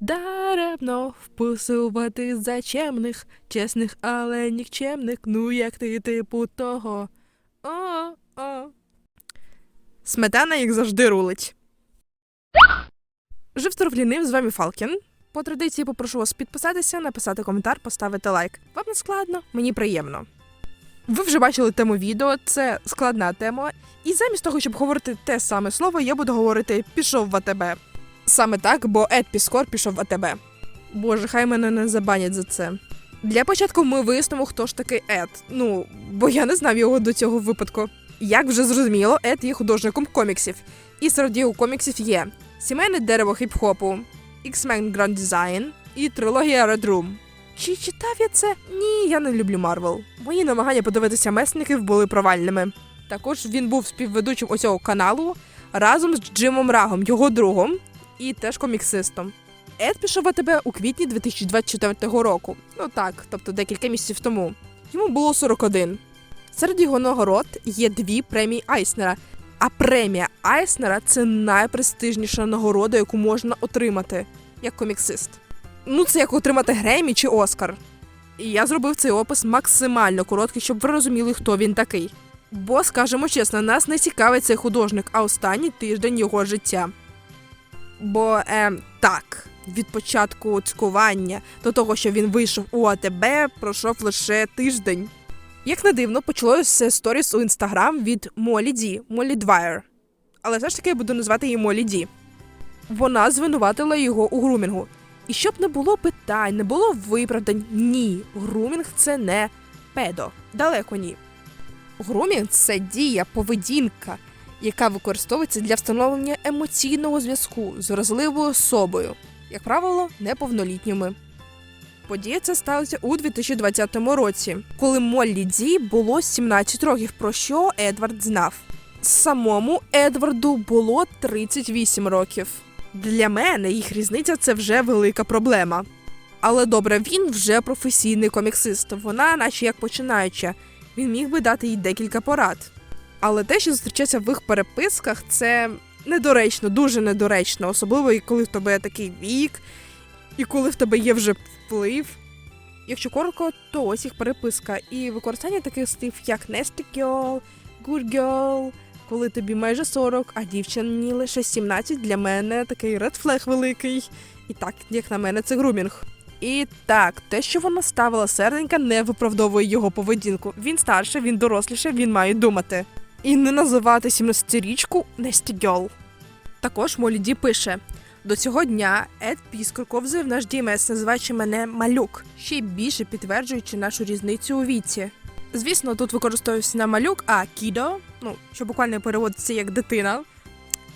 Даремно вписувати за чемних, чесних, але нікчемних, ну як ти типу того. О, о. Сметана, як завжди, рулить. Жив здоров лінив, з вами Фалкін. По традиції попрошу вас підписатися, написати коментар, поставити лайк. Вам не складно, мені приємно. Ви вже бачили тему відео, це складна тема. І замість того, щоб говорити те саме слово, я буду говорити пішов в АТБ. Саме так, бо Ед Піскор пішов в АТБ. Боже, хай мене не забанять за це. Для початку ми вияснимо, хто ж такий Ед. Ну, бо я не знав його до цього випадку. Як вже зрозуміло, Ед є художником коміксів. І серед його коміксів є Сімейне дерево хіп-хопу, X-Men Grand Design і трилогія Red Room. Чи читав я це? Ні, я не люблю Марвел. Мої намагання подивитися месників були провальними. Також він був співведучим оцього каналу разом з Джимом Рагом, його другом, і теж коміксистом. Ед пішов АТБ у квітні 2024 року. Ну так, тобто декілька місяців тому. Йому було 41. Серед його нагород є дві премії Айснера. А премія Айснера це найпрестижніша нагорода, яку можна отримати як коміксист. Ну, це як отримати Гремі чи Оскар. І я зробив цей опис максимально короткий, щоб ви розуміли, хто він такий. Бо, скажемо чесно, нас не цікавить цей художник, а останній тиждень його життя. Бо е, так, від початку цькування до того, що він вийшов у АТБ, пройшов лише тиждень. Як не дивно, почалося сторіс у інстаграм від Молі Ді, Молі Двайер. Але все ж таки я буду назвати її Молі Ді. Вона звинуватила його у грумінгу. І щоб не було питань, не було виправдань, ні, грумінг це не педо. Далеко ні. Грумінг це дія, поведінка, яка використовується для встановлення емоційного зв'язку з вразливою особою, як правило, неповнолітніми. Подія ця сталася у 2020 році, коли Моллі Ді було 17 років, про що Едвард знав. Самому Едварду було 38 років. Для мене їх різниця це вже велика проблема. Але добре, він вже професійний коміксист, вона, наче як починаюча, він міг би дати їй декілька порад. Але те, що зустрічається в їх переписках, це недоречно, дуже недоречно, особливо коли в тебе такий вік, і коли в тебе є вже вплив. Якщо коротко, то ось їх переписка і використання таких слів, як nasty girl, good girl, коли тобі майже 40, а дівчині лише 17, для мене такий редфлег великий. І так, як на мене, це грумінг. І так, те, що вона ставила серденька, не виправдовує його поведінку. Він старше, він доросліше, він має думати. І не називати 17-річку Nasty Girl. Також Моліді пише: до цього дня Ед Піскор ковзає в наш DMS, називаючи мене малюк, ще більше підтверджуючи нашу різницю у віці. Звісно, тут використовується не малюк, а кідо, ну що буквально переводиться як дитина.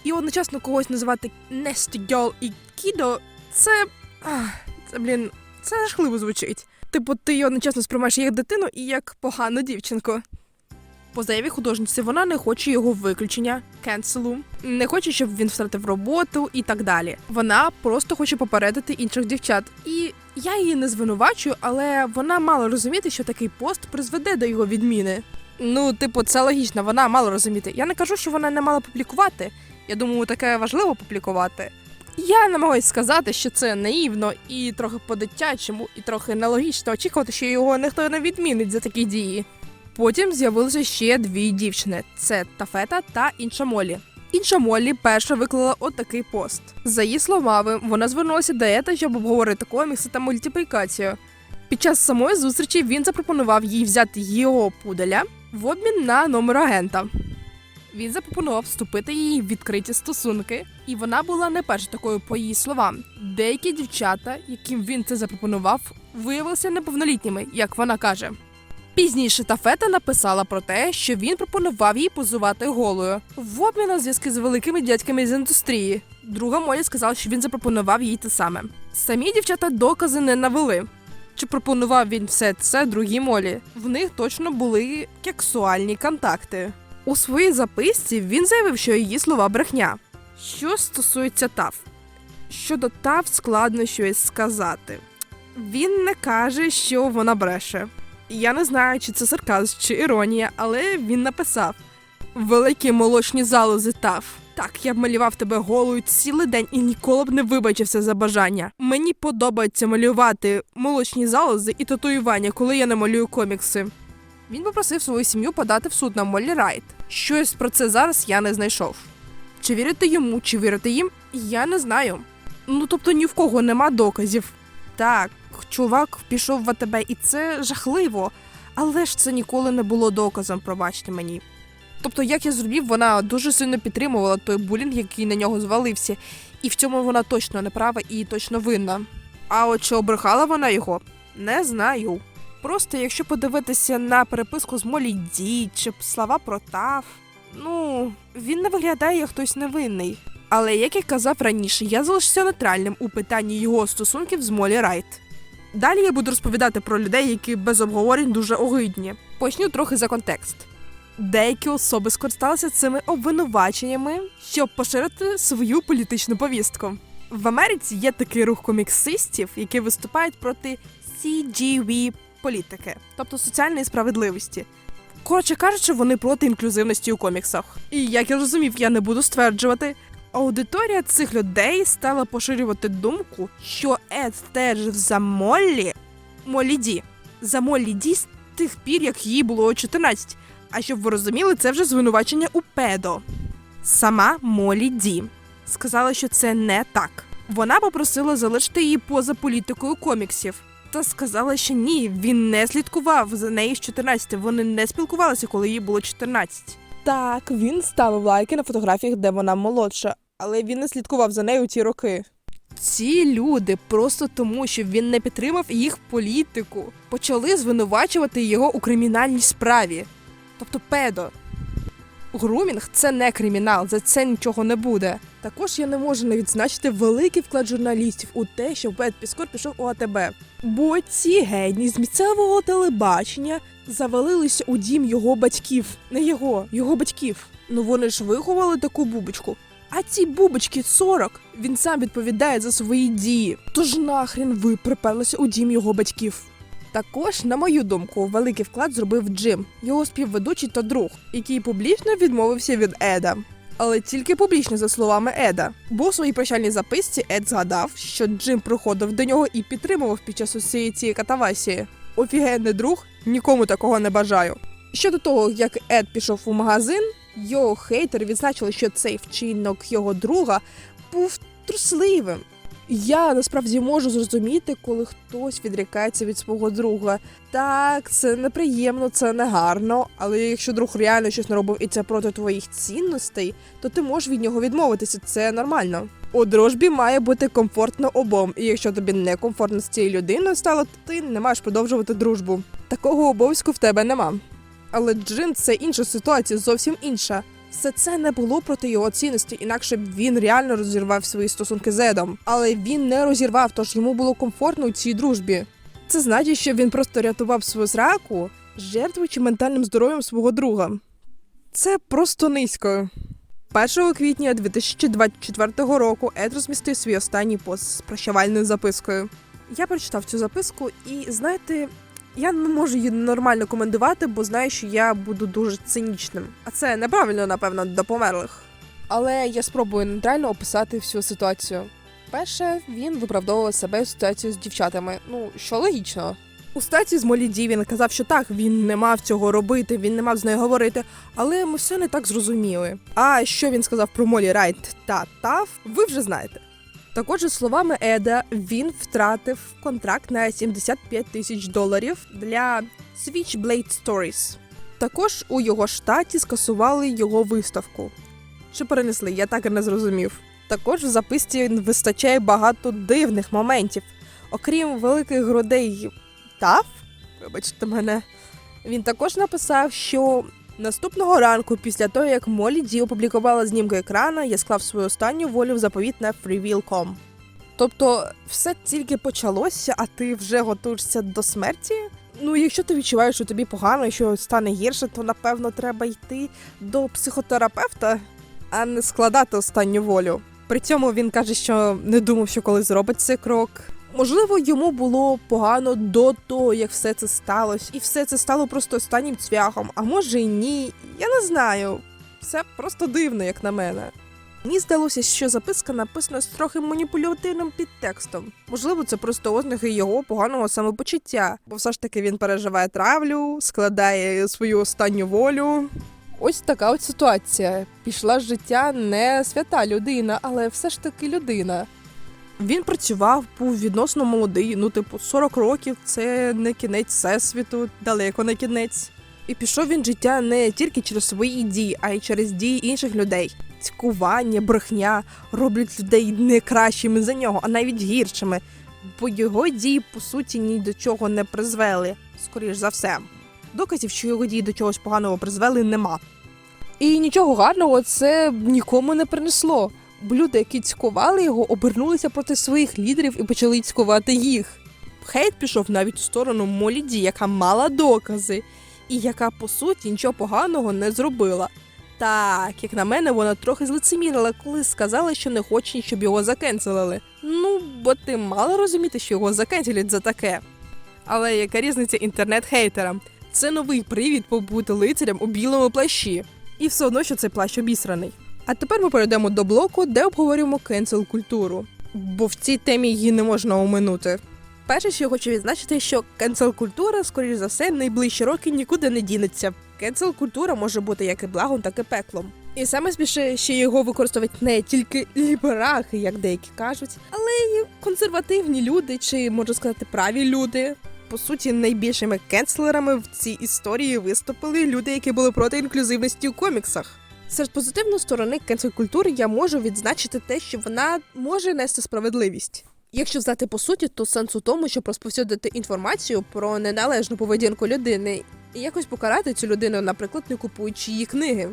І одночасно когось називати Nasty Girl і кідо, це. Ах, це, блін, це жахливо звучить. Типу, ти її одночасно сприймаєш як дитину і як погану дівчинку. По заяві художниці вона не хоче його виключення, кенселу, не хоче, щоб він втратив роботу і так далі. Вона просто хоче попередити інших дівчат. І я її не звинувачую, але вона мала розуміти, що такий пост призведе до його відміни. Ну, типу, це логічно, вона мала розуміти. Я не кажу, що вона не мала публікувати. Я думаю, таке важливо публікувати. Я намагаюсь сказати, що це наївно і трохи по-дитячому, і трохи нелогічно очікувати, що його ніхто не відмінить за такі дії. Потім з'явилося ще дві дівчини: це Тафета та інша Молі. Інша Молі перша виклала отакий пост. За її словами, вона звернулася до Ета, щоб обговорити комікси та мультиплікацію. Під час самої зустрічі він запропонував їй взяти його пуделя в обмін на номер агента. Він запропонував вступити їй в відкриті стосунки, і вона була не перша такою по її словам. Деякі дівчата, яким він це запропонував, виявилися неповнолітніми, як вона каже. Пізніше Тафета написала про те, що він пропонував їй позувати голою в обмін на зв'язки з великими дядьками з індустрії. Друга Молі сказала, що він запропонував їй те саме. Самі дівчата докази не навели. Чи пропонував він все це другій Молі? В них точно були кексуальні контакти. У своїй записці він заявив, що її слова брехня. Що стосується Тав, щодо Тав складно щось сказати. Він не каже, що вона бреше. Я не знаю, чи це сарказм, чи іронія, але він написав: Великі молочні залози Тав. Так, я б малював тебе голою цілий день і ніколи б не вибачився за бажання. Мені подобається малювати молочні залози і татуювання, коли я намалюю комікси. Він попросив свою сім'ю подати в суд на Моллі Райт. Щось про це зараз я не знайшов. Чи вірити йому, чи вірити їм, я не знаю. Ну тобто ні в кого нема доказів. Так, чувак пішов в АТБ, і це жахливо. Але ж це ніколи не було доказом, пробачте мені. Тобто, як я зрозумів, вона дуже сильно підтримувала той булінг, який на нього звалився, і в цьому вона точно не права і точно винна. А от чи обрехала вона його, не знаю. Просто якщо подивитися на переписку з Молі Ді чи слова про Таф, ну він не виглядає як хтось невинний. Але як я казав раніше, я залишився нейтральним у питанні його стосунків з Молі Райт. Далі я буду розповідати про людей, які без обговорень дуже огидні. Почну трохи за контекст. Деякі особи скористалися цими обвинуваченнями, щоб поширити свою політичну повістку. В Америці є такий рух коміксистів, які виступають проти CGV політики, тобто соціальної справедливості. Коротше кажучи, вони проти інклюзивності у коміксах. І як я розумів, я не буду стверджувати. Аудиторія цих людей стала поширювати думку, що Ед стежив за Моллі Моллі Ді. Ді з тих пір, як їй було 14. А щоб ви розуміли, це вже звинувачення у педо. Сама Молі Ді сказала, що це не так. Вона попросила залишити її поза політикою коміксів. Та сказала, що ні, він не слідкував за нею з 14. Вони не спілкувалися, коли їй було 14. Так, він ставив лайки на фотографіях, де вона молодша, але він не слідкував за нею ті роки. Ці люди просто тому, що він не підтримав їх політику, почали звинувачувати його у кримінальній справі. Тобто педо. Грумінг це не кримінал, за це нічого не буде. Також я не можу не відзначити великий вклад журналістів у те, що Бет Піскор пішов у АТБ. Бо ці генії з місцевого телебачення завалилися у дім його батьків, не його, його батьків. Ну вони ж виховали таку бубочку. А ці бубочки 40, він сам відповідає за свої дії. Тож нахрен ви приперлися у дім його батьків. Також, на мою думку, великий вклад зробив Джим, його співведучий та друг, який публічно відмовився від Еда. Але тільки публічно за словами Еда. Бо в своїй прощальній записці Ед згадав, що Джим приходив до нього і підтримував під час усієї цієї катавасії. Офігенний друг, нікому такого не бажаю. Щодо того, як Ед пішов у магазин, його хейтери відзначили, що цей вчинок його друга був трусливим. Я насправді можу зрозуміти, коли хтось відрікається від свого друга. Так, це неприємно, це не гарно, але якщо друг реально щось не робив і це проти твоїх цінностей, то ти можеш від нього відмовитися. Це нормально. У дружбі має бути комфортно обом, і якщо тобі не комфортно з цією людиною стало, то ти не маєш продовжувати дружбу. Такого обов'язку в тебе нема. Але Джин це інша ситуація, зовсім інша. Все це не було проти його цінності, інакше б він реально розірвав свої стосунки з Едом. Але він не розірвав, тож йому було комфортно у цій дружбі. Це значить, що він просто рятував свою зраку, жертвуючи ментальним здоров'ям свого друга. Це просто низько. 1 квітня 2024 року Ед розмістив свій останній пост з прощавальною запискою. Я прочитав цю записку, і знаєте, я не можу її нормально коментувати, бо знаю, що я буду дуже цинічним. А це неправильно, напевно, до померлих. Але я спробую нейтрально описати всю ситуацію. Перше, він виправдовував себе в ситуацію з дівчатами. Ну, що логічно. У статі з Моліді він казав, що так, він не мав цього робити, він не мав з нею говорити, але ми все не так зрозуміли. А що він сказав про Молі Райт та Таф, ви вже знаєте. Також, за словами Еда, він втратив контракт на 75 тисяч доларів для Switchblade Stories. Також у його штаті скасували його виставку. Чи перенесли, я так і не зрозумів. Також в записці вистачає багато дивних моментів. Окрім великих грудей Таф, вибачте мене, він також написав, що наступного ранку, після того як Молі Ді опублікувала знімки екрана, я склав свою останню волю в заповіт на freewheel.com. Тобто, все тільки почалося, а ти вже готуєшся до смерті? Ну, якщо ти відчуваєш, що тобі погано і що стане гірше, то напевно треба йти до психотерапевта, а не складати останню волю. При цьому він каже, що не думав, що коли зробить цей крок. Можливо, йому було погано до того, як все це сталося, і все це стало просто останнім цвяхом, а може і ні. Я не знаю. Все просто дивно, як на мене. Мені здалося, що записка написана з трохи маніпулятивним підтекстом. Можливо, це просто ознаки його поганого самопочуття, бо все ж таки він переживає травлю, складає свою останню волю. Ось така от ситуація. Пішла з життя не свята людина, але все ж таки людина. Він працював, був відносно молодий, ну, типу, 40 років це не кінець всесвіту, далеко не кінець. І пішов він життя не тільки через свої дії, а й через дії інших людей. Цькування, брехня роблять людей не кращими за нього, а навіть гіршими. Бо його дії, по суті, ні до чого не призвели, скоріш за все. Доказів, що його дії до чогось поганого призвели, нема. І нічого гарного це нікому не принесло. Люди, які цькували його, обернулися проти своїх лідерів і почали цькувати їх. Хейт пішов навіть у сторону Моліді, яка мала докази, і яка, по суті, нічого поганого не зробила. Так, як на мене, вона трохи злицемірила, коли сказала, що не хоче, щоб його закенселили. Ну, бо ти мала розуміти, що його закенселять за таке. Але яка різниця інтернет-хейтерам? Це новий привід побути лицарем у білому плащі. І все одно, що цей плащ обісраний. А тепер ми перейдемо до блоку, де обговорюємо кенсел культуру. Бо в цій темі її не можна оминути. Перше, що я хочу відзначити, що кенсел культура, скоріш за все, найближчі роки нікуди не дінеться. Кенсел культура може бути як і благом, так і пеклом. І саме сміше, що його використовують не тільки ліберахи, як деякі кажуть, але й консервативні люди, чи можна сказати, праві люди. По суті, найбільшими кенселерами в цій історії виступили люди, які були проти інклюзивності у коміксах. Серед позитивної сторони кенсел культури я можу відзначити те, що вона може нести справедливість. Якщо знати по суті, то сенс у тому, щоб розповсюдити інформацію про неналежну поведінку людини і якось покарати цю людину, наприклад, не купуючи її книги.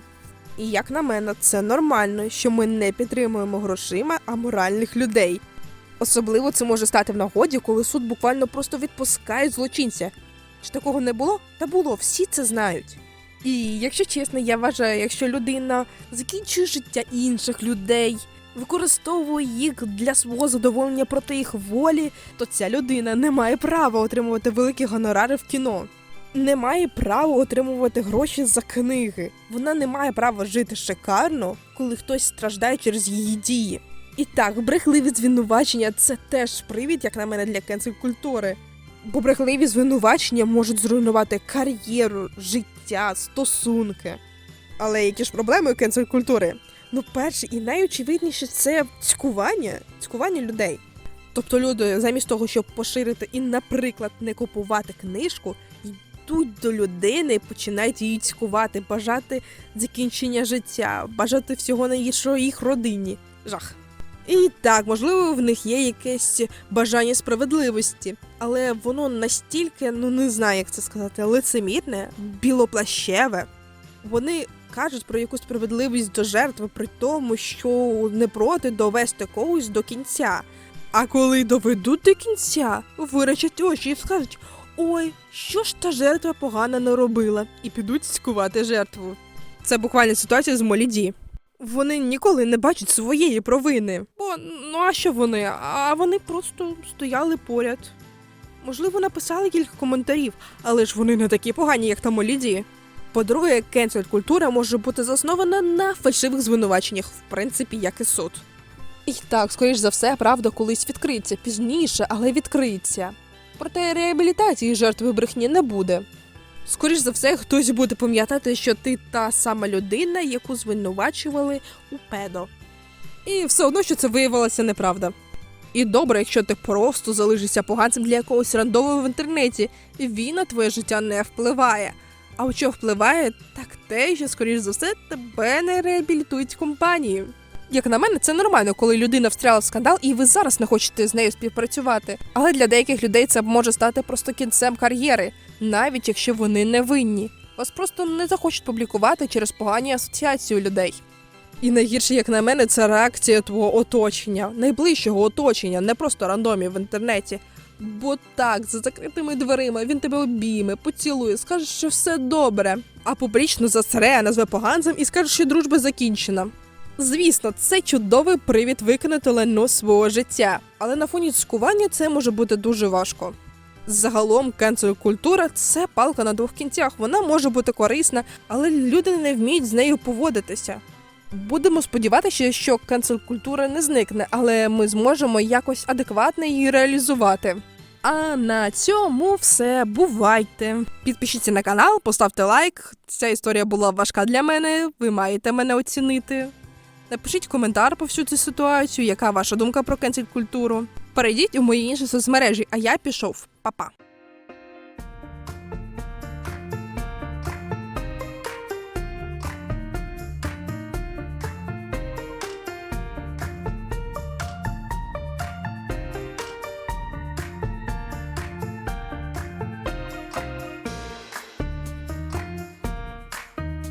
І як на мене, це нормально, що ми не підтримуємо грошима, а моральних людей. Особливо це може стати в нагоді, коли суд буквально просто відпускає злочинця. Чи такого не було? Та було, всі це знають. І якщо чесно, я вважаю, якщо людина закінчує життя інших людей, використовує їх для свого задоволення проти їх волі, то ця людина не має права отримувати великі гонорари в кіно. Не має права отримувати гроші за книги. Вона не має права жити шикарно, коли хтось страждає через її дії. І так, брехливі звинувачення це теж привід, як на мене, для кенсел культури. Бо брехливі звинувачення можуть зруйнувати кар'єру, життя, стосунки. Але які ж проблеми у кенсел культури? Ну, перше і найочевидніше це цькування, цькування людей. Тобто люди, замість того, щоб поширити і, наприклад, не купувати книжку, йдуть до людини починають її цькувати, бажати закінчення життя, бажати всього найгіршого їх родині. Жах. І так, можливо, в них є якесь бажання справедливості, але воно настільки, ну не знаю, як це сказати, лицемірне, білоплащеве. Вони кажуть про якусь справедливість до жертви, при тому, що не проти довести когось до кінця. А коли доведуть до кінця, вирачать очі і скажуть: ой, що ж та жертва погано не робила, і підуть цькувати жертву. Це буквально ситуація з Моліді. Вони ніколи не бачать своєї провини. Бо ну а що вони? А вони просто стояли поряд. Можливо, написали кілька коментарів, але ж вони не такі погані, як там Моліді. По-друге, кенсель культура може бути заснована на фальшивих звинуваченнях, в принципі, як і суд. І так, скоріш за все, правда колись відкриється пізніше, але відкриється. Проте реабілітації жертви брехні не буде. Скоріш за все, хтось буде пам'ятати, що ти та сама людина, яку звинувачували у педо. І все одно, що це виявилося неправда. І добре, якщо ти просто залишишся поганцем для якогось рандому в інтернеті, він на твоє життя не впливає. А у що впливає, так те, що, скоріш за все, тебе не реабілітують компанії. Як на мене, це нормально, коли людина встряла в скандал, і ви зараз не хочете з нею співпрацювати. Але для деяких людей це може стати просто кінцем кар'єри, навіть якщо вони не винні. Вас просто не захочуть публікувати через погані асоціації людей. І найгірше, як на мене, це реакція твого оточення, найближчого оточення, не просто рандомів в інтернеті. Бо так, за закритими дверима він тебе обійме, поцілує, скаже, що все добре, а публічно засре, назве поганцем і скаже, що дружба закінчена. Звісно, це чудовий привід викинути лайно свого життя, але на фоні цькування це може бути дуже важко. Загалом кенсел культура це палка на двох кінцях. Вона може бути корисна, але люди не вміють з нею поводитися. Будемо сподіватися, що канцел культура не зникне, але ми зможемо якось адекватно її реалізувати. А на цьому все. Бувайте. Підпишіться на канал, поставте лайк. Ця історія була важка для мене. Ви маєте мене оцінити. Напишіть коментар по всю цю ситуацію, яка ваша думка про канцель культуру. Перейдіть у мої інші соцмережі, а я пішов. Па-па.